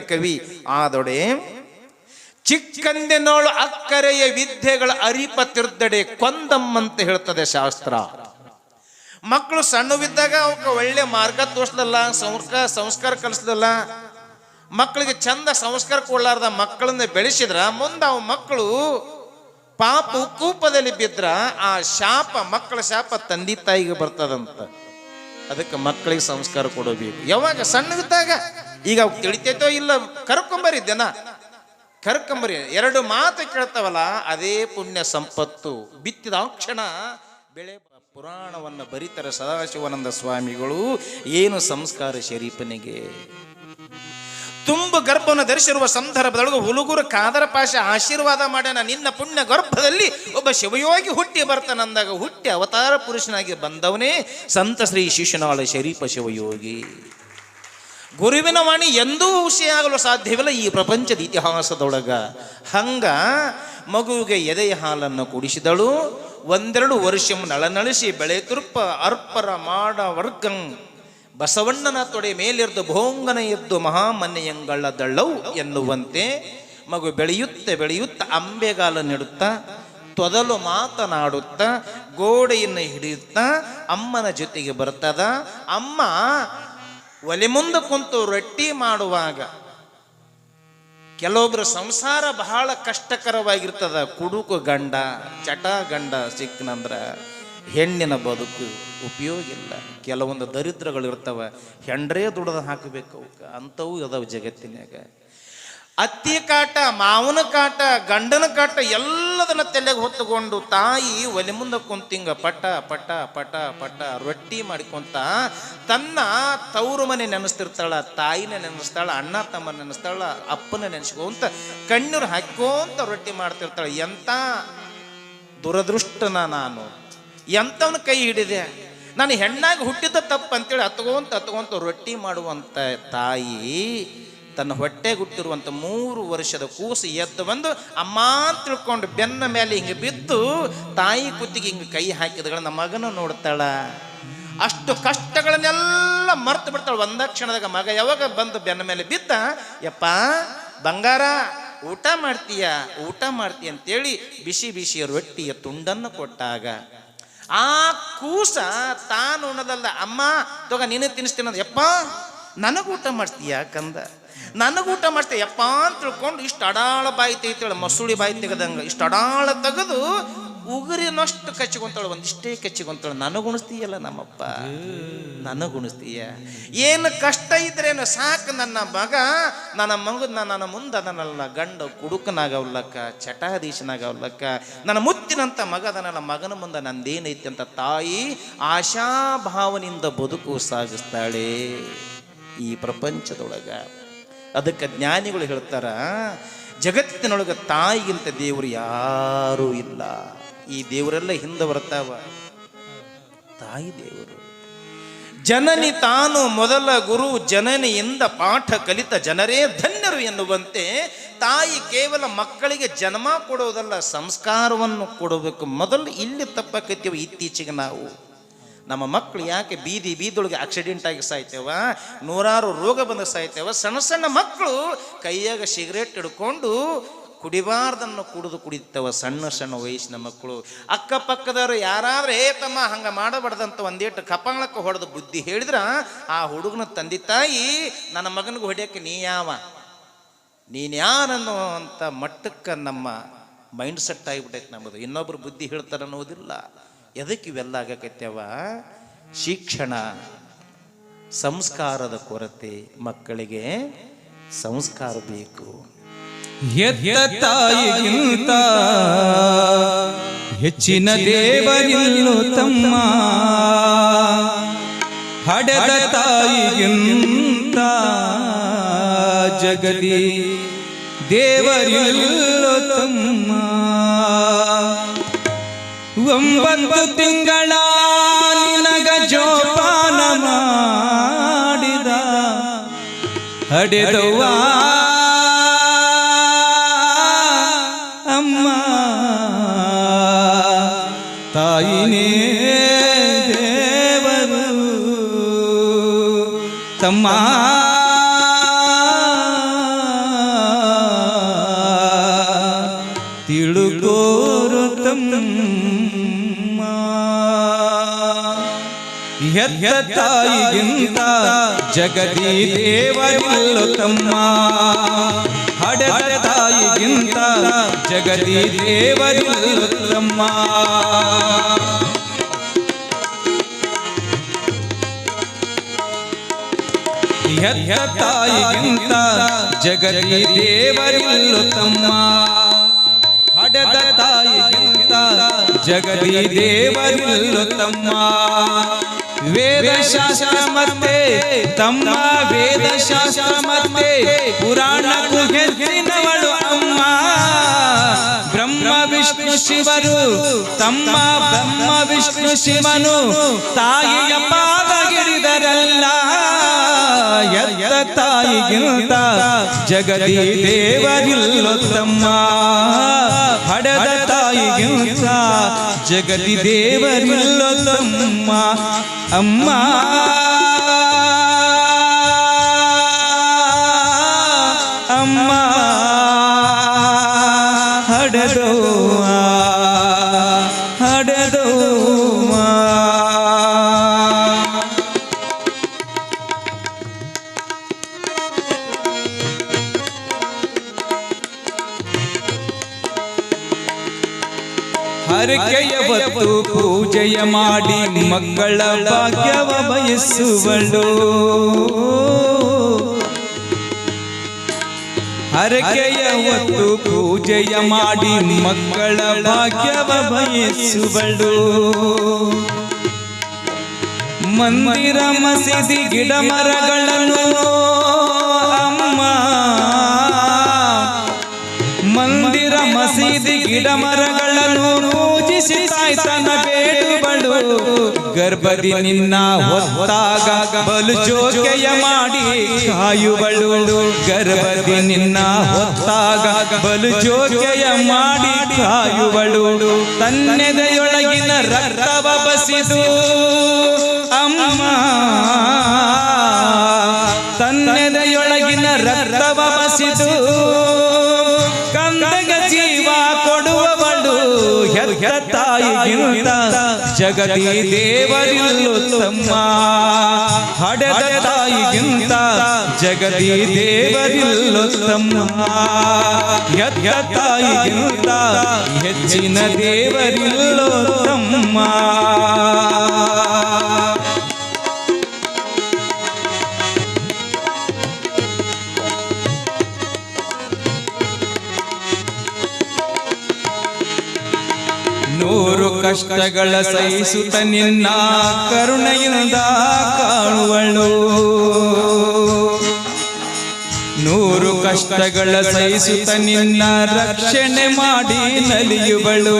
ಕವಿ ಆದೊಡೆ, ಚಿಕ್ಕಂದಿನೋಳು ಅಕ್ಕರೆಯ ವಿದ್ಯೆಗಳ ಅರಿಪ ತಿರ್ದಡೆ ಕೊಂದಮ್ಮಂತ ಹೇಳ್ತದೆ ಶಾಸ್ತ್ರ. ಮಕ್ಕಳು ಸಣ್ಣವಿದ್ದಾಗ ಅವಕ್ಕೆ ಒಳ್ಳೆ ಮಾರ್ಗ ತೋರಿಸ್ಲಲ್ಲ ಸಂಸ್ಕಾರ ಸಂಸ್ಕಾರ ಕಲಿಸ್ಲಲ್ಲ. ಮಕ್ಕಳಿಗೆ ಚಂದ ಸಂಸ್ಕಾರ ಕೊಡ್ಲಾರ್ದ ಮಕ್ಕಳನ್ನ ಬೆಳೆಸಿದ್ರ, ಮುಂದೆ ಅವ ಮಕ್ಕಳು ಪಾಪ ಕೂಪದಲ್ಲಿ ಬಿದ್ರ, ಆ ಶಾಪ ಮಕ್ಕಳ ಶಾಪ ತಂದೆ ತಾಯಿಗೆ ಬರ್ತದಂತ. ಅದಕ್ಕೆ ಮಕ್ಕಳಿಗೆ ಸಂಸ್ಕಾರ ಕೊಡಬೇಕು. ಯಾವಾಗ ಸಣ್ಣವಿದ್ದಾಗ ಈಗ ಅವ್ ತಿಳಿತೈತೋ ಇಲ್ಲ ದನ. ಕರ್ಕೊಂಬರಿ ಎರಡು ಮಾತು ಕೇಳ್ತಾವಲ್ಲ, ಅದೇ ಪುಣ್ಯ ಸಂಪತ್ತು. ಬಿತ್ತಿದ ಕ್ಷಣ ಬೆಳೆ ಪುರಾಣವನ್ನು ಬರೀತಾರೆ ಸದಾಶಿವಾನಂದ ಸ್ವಾಮಿಗಳು, ಏನು ಸಂಸ್ಕಾರ ಶರೀಫನಿಗೆ? ತುಂಬ ಗರ್ಭವನ್ನು ಧರಿಸಿರುವ ಸಂದರ್ಭದೊಳಗೆ ಹುಲುಗುರು ಕಾದರ ಪಾಶ ಆಶೀರ್ವಾದ ಮಾಡ್ಯಾನ. ನಿನ್ನ ಪುಣ್ಯ ಗರ್ಭದಲ್ಲಿ ಒಬ್ಬ ಶಿವಯೋಗಿ ಹುಟ್ಟಿ ಬರ್ತಾನಂದಾಗ ಹುಟ್ಟಿ ಅವತಾರ ಪುರುಷನಾಗಿ ಬಂದವನೇ ಸಂತ ಶ್ರೀ ಶಿಶುನಾಳ ಶರೀಫ ಶಿವಯೋಗಿ. ಗುರುವಿನ ವಾಣಿ ಎಂದೂ ಹುಷಿಯಾಗಲು ಸಾಧ್ಯವಿಲ್ಲ ಈ ಪ್ರಪಂಚದ ಇತಿಹಾಸದೊಳಗ. ಹಂಗ ಮಗುವಿಗೆ ಎದೆಯ ಹಾಲನ್ನು ಕುಡಿಸಿದಳು. ಒಂದೆರಡು ವರ್ಷ ನಳನಳಿಸಿ ಬೆಳೆ ಅರ್ಪರ ಮಾಡ ವರ್ಗಂ. ಬಸವಣ್ಣನ ತೊಡೆ ಮೇಲಿರ್ದು ಭೋಂಗನ ಎದ್ದು ಮಹಾಮನೆಯಂಗಳ ದಳ್ಳವು ಎನ್ನುವಂತೆ ಮಗು ಬೆಳೆಯುತ್ತ ಬೆಳೆಯುತ್ತ ಅಂಬೆಗಾಲ ನೆಡುತ್ತ, ತೊದಲು ಮಾತನಾಡುತ್ತ, ಗೋಡೆಯನ್ನು ಹಿಡಿಯುತ್ತಾ, ಅಮ್ಮನ ಜೊತೆಗೆ ಬರ್ತದ. ಅಮ್ಮ ಒಲೆ ಮುಂದೆ ಕುಂತು ರೊಟ್ಟಿ ಮಾಡುವಾಗ ಕೆಲವೊಬ್ಬರ ಸಂಸಾರ ಬಹಳ ಕಷ್ಟಕರವಾಗಿರ್ತದ. ಕುಡುಕು ಗಂಡ, ಚಟ ಗಂಡ ಸಿಕ್ಕನಂದ್ರ ಹೆಣ್ಣಿನ ಬದುಕು ಉಪಯೋಗ ಇಲ್ಲ. ಕೆಲವೊಂದು ದರಿದ್ರಗಳು ಇರ್ತವೆ, ಹೆಂಡ್ರೇ ದುಡ್ದು ಹಾಕಬೇಕು ಅವಕ್ಕೆ. ಅಂಥವು ಇದಾವೆ ಜಗತ್ತಿನಾಗ ಅತ್ತಿ ಕಾಟ, ಮಾವನ ಕಾಟ, ಗಂಡನ ಕಾಟ ಎಲ್ಲದನ್ನ ತಲೆಗೆ ಹೊತ್ತುಕೊಂಡು ತಾಯಿ ಒಲೆ ಮುಂದೆ ಕುಂತಿಂಗ ಪಟ ಪಟ ಪಟ ಪಟ ರೊಟ್ಟಿ ಮಾಡಿಕೊಂತ ತನ್ನ ತವರು ಮನೆ ನೆನೆಸ್ತಿರ್ತಾಳ, ತಾಯಿನ ನೆನೆಸ್ತಾಳ, ಅಣ್ಣ ತಮ್ಮ ನೆನೆಸ್ತಾಳ, ಅಪ್ಪನ ನೆನೆಸ್ಕೊಂತ ಕಣ್ಣೀರು ಹಾಕ್ಕೊಂತ ರೊಟ್ಟಿ ಮಾಡ್ತಿರ್ತಾಳ. ಎಂತ ದುರದೃಷ್ಟನ ನಾನು. ಎಂಥವನ ಕೈ ಹಿಡಿದೆ? ನಾನು ಹೆಣ್ಣಾಗಿ ಹುಟ್ಟಿದ ತಪ್ಪು ಅಂತೇಳಿ ಹತ್ಕೊಂತ ಹತ್ಕೊಂತ ರೊಟ್ಟಿ ಮಾಡುವಂಥ ತಾಯಿ ತನ್ನ ಹೊಟ್ಟೆ ಹುಟ್ಟಿರುವಂಥ ಮೂರು ವರ್ಷದ ಕೂಸು ಎದ್ದು ಬಂದು ಅಮ್ಮ ತಿಳ್ಕೊಂಡು ಬೆನ್ನ ಮೇಲೆ ಹಿಂಗೆ ಬಿದ್ದು ತಾಯಿ ಕುತ್ತಿಗೆ ಹಿಂಗೆ ಕೈ ಹಾಕಿದಗಳ ನಮ್ಮ ಮಗನ ನೋಡ್ತಾಳ. ಅಷ್ಟು ಕಷ್ಟಗಳನ್ನೆಲ್ಲ ಮರ್ತು ಬಿಡ್ತಾಳೆ. ಒಂದ ಕ್ಷಣದಾಗ ಮಗ ಯಾವಾಗ ಬಂದು ಬೆನ್ನ ಮೇಲೆ ಬಿದ್ದ? ಯಪ್ಪ, ಬಂಗಾರ, ಊಟ ಮಾಡ್ತೀಯ? ಊಟ ಮಾಡ್ತೀಯ ಅಂತೇಳಿ ಬಿಸಿ ಬಿಸಿ ರೊಟ್ಟಿಯ ತುಂಡನ್ನು ಕೊಟ್ಟಾಗ. ಆ ಕೂಸ ತಾನು ಉಣದಲ್ಲ, ಅಮ್ಮ, ತಗ ನೀನೇ ತಿನ್ನಿಸ್ತೀನಿ ಯಪ್ಪ, ನನಗೆ ಊಟ ಮಾಡ್ತೀಯ? ಕಂದ. ನನಗೆ ಊಟ ಮಾಡ್ತೀಯ ಯಪ್ಪ ಅಂತ ತಿಳ್ಕೊಂಡು ಇಷ್ಟು ಅಡಾಳ ಬಾಯಿ ತೆಗಿತಾಳೆ, ಮಸೂಳಿ ಬಾಯಿ ತೆಗೆದಂಗ. ಇಷ್ಟು ಅಡಾಳ ತೆಗೆದು ಉಗುರಿನಷ್ಟು ಕಚ್ಚಿಕೊಂತಾಳೆ, ಒಂದಿಷ್ಟೇ ಕಚ್ಚಿಕೊಂತಾಳೆ. ನನಗುಣಿಸ್ತೀಯಲ್ಲ ನಮ್ಮಪ್ಪ? ನನಗುಣಿಸ್ತೀಯ ಏನು ಕಷ್ಟ ಇದ್ರೇನು ಸಾಕು ನನ್ನ ಮಗ ನನ್ನ ಮಗ ನನ್ನ ಮುಂದೆ ನನ್ನಲ್ಲ ಗಂಡ ಕುಡುಕನಾಗವ್ಲಕ್ಕ ಚಟಾಧೀಶನಾಗವ್ಲಕ್ಕ ನನ್ನ ಮುತ್ತಿನಂತ ಮಗ ಅದನ್ನಲ್ಲ ಮಗನ ಮುಂದೆ ನಂದೇನೈತಿ ಅಂತ ತಾಯಿ ಆಶಾಭಾವನಿಂದ ಬದುಕು ಸಾಗಿಸ್ತಾಳೆ ಈ ಪ್ರಪಂಚದೊಳಗ. ಅದಕ್ಕೆ ಜ್ಞಾನಿಗಳು ಹೇಳ್ತಾರ, ಜಗತ್ತಿನೊಳಗೆ ತಾಯಿಗಿಂತ ದೇವರು ಯಾರೂ ಇಲ್ಲ. ಈ ದೇವರೆಲ್ಲ ಹಿಂದೆ ಬರ್ತಾವ. ತಾಯಿ ದೇವರು. ಜನನಿ ತಾನು ಮೊದಲ ಗುರು, ಜನನಿಯಿಂದ ಪಾಠ ಕಲಿತ ಜನರೇ ಧನ್ಯರು ಎನ್ನುವಂತೆ ತಾಯಿ ಕೇವಲ ಮಕ್ಕಳಿಗೆ ಜನ್ಮ ಕೊಡೋದಲ್ಲ, ಸಂಸ್ಕಾರವನ್ನು ಕೊಡಬೇಕು. ಮೊದಲು ಇಲ್ಲಿ ತಪ್ಪಕತ್ತೀವಿ ಇತ್ತೀಚೆಗೆ ನಾವು. ನಮ್ಮ ಮಕ್ಕಳು ಯಾಕೆ ಬೀದಿ ಬೀದೊಳಗೆ ಆಕ್ಸಿಡೆಂಟ್ ಆಗಿ ಸಾಯ್ತೇವ? ನೂರಾರು ರೋಗ ಬಂದು ಸಾಯ್ತೇವ? ಸಣ್ಣ ಸಣ್ಣ ಮಕ್ಕಳು ಕೈಯಾಗ ಸಿಗರೇಟ್ ಹಿಡ್ಕೊಂಡು ಕುಡಿಬಾರ್ದನ್ನು ಕುಡಿದು ಕುಡಿತವ ಸಣ್ಣ ಸಣ್ಣ ವಯಸ್ಸಿನ ಮಕ್ಕಳು. ಅಕ್ಕಪಕ್ಕದವರು ಯಾರಾದ್ರೆ, ಏ ತಮ್ಮ, ಹಂಗೆ ಮಾಡಬಾರ್ದಂತ ಒಂದೇಟು ಕಪಾಳಕ್ಕೆ ಹೊಡೆದು ಬುದ್ಧಿ ಹೇಳಿದ್ರ, ಆ ಹುಡುಗನ ತಂದೆ ತಾಯಿ ನನ್ನ ಮಗನಿಗೆ ಹೊಡ್ಯಕ್ಕೆ ನೀ ಯಾವ? ನೀನ್ಯಾರನ್ನೋ ಅಂತ ಮಟ್ಟಕ್ಕೆ ನಮ್ಮ ಮೈಂಡ್ ಸೆಟ್ ಆಗಿಬಿಟ್ಟೈತೆ ನಮ್ಮದು. ಇನ್ನೊಬ್ರು ಬುದ್ಧಿ ಹೇಳ್ತಾರೆ ಅನ್ನೋದಿಲ್ಲ. ಎದಕ್ಕೆ ಇವೆಲ್ಲ ಆಗಕತ್ಯವ ಶಿಕ್ಷಣ, ಸಂಸ್ಕಾರದ ಕೊರತೆ, ಮಕ್ಕಳಿಗೆ ಸಂಸ್ಕಾರ ಬೇಕು. ತಾಯಿಗಿಂತ ಹೆಚ್ಚಿನ ದೇವರಿಲ್ಲು ತಮ್ಮ. ಹಡೆದ ತಾಯಿಗಿಂತ ಜಗದಿ ದೇವರಿಲ್ಲು ತಮ್ಮ. ಒಂಬತ್ತು ತಿಂಗಳ ನಿನಗ ಜೋಪಾನ ಮಾಡಿದ. ಹಡೆದವ್ವ. ಅಮ್ಮ. ತಾಯಿನೇ ದೇವರು. ತಮ್ಮ. ತಿಳುಕೋರು ತಮ್ಮ. ಹೆತ್ತ ತಾಯಿಗಿಂತ ಜಗದಿ ದೇವರಿಲ್ಲು ತಮ್ಮ ಹಡೆದ ತಾಯಿಗಿಂತ ಜಗದಿ ದೇವರಿಲ್ಲು ತಮ್ಮ ಹೆತ್ತ ತಾಯಿಗಿಂತ ಜಗದಿ ದೇವರಿಲ್ಲು ತಮ್ಮ ಹಡೆದ ತಾಯಿಗಿಂತ ಜಗದಿ ದೇವರಿಲ್ಲು ತಮ್ಮ ವೇದ ಶಾಸ್ತ್ರ ಮತ್ತೆ ತಮ್ಮ ವೇದ ಶಾಸ್ತ್ರ ಮತ್ತೆ ಪುರಾಣಕ್ಕೂ ಹೆಚ್ಚಿನವಳು ಅಮ್ಮ. ಬ್ರಹ್ಮ ವಿಷ್ಣು ಶಿವರು ತಮ್ಮ ಬ್ರಹ್ಮ ವಿಷ್ಣು ಶಿವನು ತಾಯಿಯ ಪಾದಗಿಳಿದರಲ್ಲ. ಎಲ್ಲ ತಾಯಿಗಿಂತ ಜಗದಿ ದೇವರಿಲ್ಲೊತ್ತಮ್ಮ ತಮ್ಮ ಹಡದ ತಾಯಿಗಿಂತ ಜಗದಿ ದೇವರಿಲ್ಲೋ ತಮ್ಮ ಅಮ್ಮ ಹರಕೆಯ ಹೊತ್ತು ಪೂಜೆಯ ಮಾಡಿ ಮಕ್ಕಳ ಭಾಗ್ಯವ ಬಯಸುವಳು. ಹರಕೆಯ ಹೊತ್ತು ಪೂಜೆಯ ಮಾಡಿ ಮಕ್ಕಳ ಭಾಗ್ಯವ ಬಯಸುವಳು. ಮಂದಿರ ಮಸೀದಿ ಗಿಡ ಮರಗಳನ್ನು ಗರ್ಭದಿ ನಿನ್ನ ಹೊತ್ತಾಗ ಬಲು ಜೋಕೆಯ ಮಾಡಿ ಕಾಯುವಳು. ಗರ್ಭದಿ ನಿನ್ನ ಹೊತ್ತಾಗ ಬಲು ಜೋಕೆಯ ಮಾಡಿ ಕಾಯುವಳು. ತನ್ನೆದೆಯೊಳಗಿನ ರಕ್ತವ ಬಸಿದು, ಅಮ್ಮ, ತನ್ನೆದೆಯೊಳಗಿನ ರಕ್ತವ ಬಸಿದು ಹೆತ್ತ ತಾಯಿಗಿಂತ ಜಗದಿ ದೇವರಿಲ್ಲು ತಮ್ಮ ಹಡೆದ ತಾಯಿಗಿಂತ ಜಗತಿ ದೇವರಿಲ್ಲುತ್ತಮ್ಮ. ತಮ್ಮ ಹೆತ್ತ ತಾಯಿಗಿಂತ ಹೆಚ್ಚಿನ ದೇವರಿಲ್ಲೋ ನೂರು ಕಷ್ಟಗಳ ಸಹಿಸುತ್ತ ನಿನ್ನ ಕರುಣೆಯಿಂದ ಕಾಣುವಳು ನೂರು ಕಷ್ಟಗಳ ಸಹಿಸುತ್ತ ನಿನ್ನ ರಕ್ಷಣೆ ಮಾಡಿ ನಲಿಯುವಳು.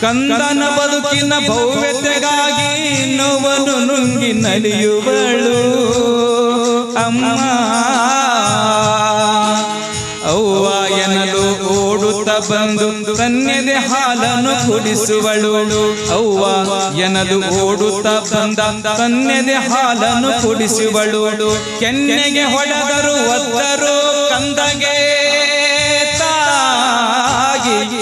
ಕಂದನ ಬದುಕಿನ ಭವ್ಯತೆಗಾಗಿ ನೋವನ್ನು ನುಂಗಿ ನಲಿಯುವಳು. ಅಮ್ಮ. ಬಂದು ತನ್ನೆದೆ ಹಾಲನ್ನು ಕುಡಿಸುವಳು. ಅವ್ವ ಎನದು ಓಡುತ್ತ ಬಂದ ತನ್ನೆದೆ ಹಾಲನ್ನು ಕುಡಿಸುವಳು. ಕೆನ್ನೆಗೆ ಹೊಡೆದರು ಒತ್ತರು ಕಂದಗೆ ತಾಗಿ.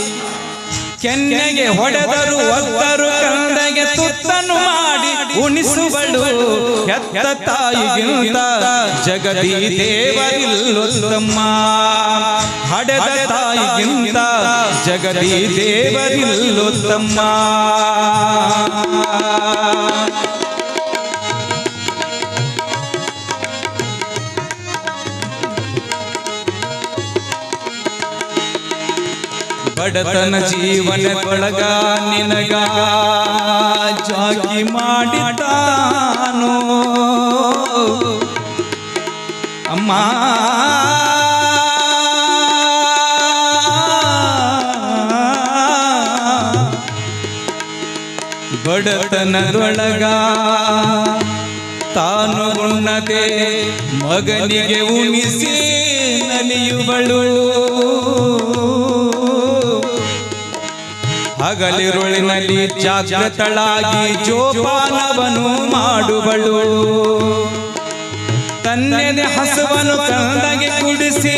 ಕೆನ್ನೆಗೆ ಹೊಡೆದರು ಒತ್ತರು ಕಂದಗೆ ತುತ್ತನು ಮಾಡಿ ಉಣಿಸುವಳು ಹೆತ್ತ ತಾಯಿಗಿಂತ ಜಗದಿ ದೇವರಿಲ್ಲೋ ತಮ್ಮ ಹಡೆದ ತಾಯಿಗಿಂತ ಜಗದಿ ದೇವರಿಲ್ಲೋ ತಮ್ಮ ಬಡತನ ಜೀವನದೊಳಗ ನಿನಗ ಜಾಗಿ ಮಾಡಿದ್ದಾನೋ? ಅಮ್ಮ. ಬಡತನದೊಳಗ ತಾನು ಉಣ್ಣದೆ ಮಗನಿಗೆ ಉಣಿಸಿ ನಲಿಯುವಳು. ಹಗಲಿರುಳಿನಲ್ಲಿ ಜಾಗೃತಳಾಗಿ ಜೋಪಾನವನು ಮಾಡುವಳು. ತನ್ನೆದೆ ಹಸುವನು ತಂದಗೆ ಕುಡಿಸಿ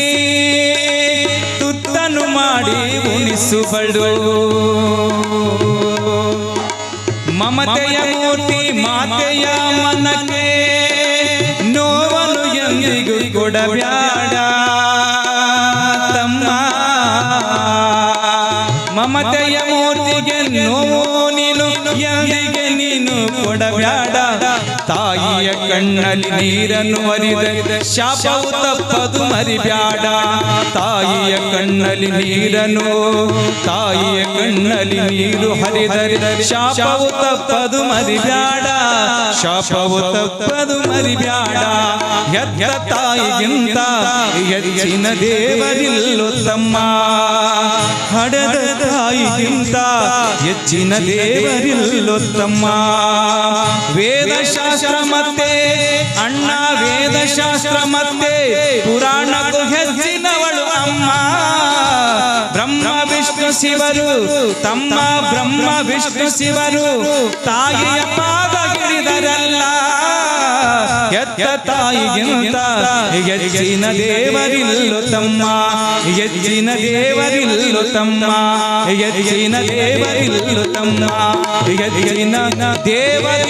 ತುತ್ತನು ಮಾಡಿ ಉಣಿಸುವಳು. ಮಮತೆಯ ಮೂರ್ತಿ ಮಾತೆಯ ಮನಕ್ಕೆ ಕಣ್ಣಲ್ಲಿ ನೀರನ್ನು ಹರಿದ ಶಾಪವು ತಪ್ಪದು ಮರಿಬ್ಯಾಡ. ತಾಯಿಯ ಕಣ್ಣಲ್ಲಿ ನೀರನ್ನು, ತಾಯಿಯ ಕಣ್ಣಲ್ಲಿ ನೀರು ಹರಿದರೆ ಶಾಪವು ತಪ್ಪದು ಮರಿಬ್ಯಾಡ. ಶಾಪವು ತಪ್ಪದು ಮರಿಬ್ಯಾಡ. ಎದ್ದ ತಾಯಿಗಿಂತ ಹೆಚ್ಚಿನ ದೇವರಿಲ್ಲೋ ತಮ್ಮ. ಹಡದ ತಾಯಿಗಿಂತ ಹೆಚ್ಚಿನ ದೇವರಿಲ್ಲೋ ತಮ್ಮ. ವೇದಶಾಸ್ತ್ರ ಮತ್ತೆ ಅಣ್ಣ ವೇದಶಾಸ್ತ್ರ ಮತ್ತೆ ಪುರಾಣಕ್ಕೂ ಹೆಚ್ಚಿನವಳು ಅಮ್ಮ. ಬ್ರಹ್ಮ ವಿಷ್ಣು ಶಿವರು, ತಮ್ಮ ಬ್ರಹ್ಮ ವಿಷ್ಣು ಶಿವರು ತಾಯಿಯ ಪಾದಗಿರಿದರಲ್ಲ ಎತ್ತ ತಾಯಿಗಿಂತ ಹೆಚ್ಚಿನ ದೇವರಿಲ್ಲು ತಮ್ಮ. ಹೆಚ್ಚಿನ ದೇವರಿಲ್ಲು ತಮ್ಮ. ಹೆಚ್ಚಿನ ದೇವರಿಲ್ಲು ತಮ್ಮ. ಹೆಚ್ಚಿನ ದೇವರಿಲ್ಲ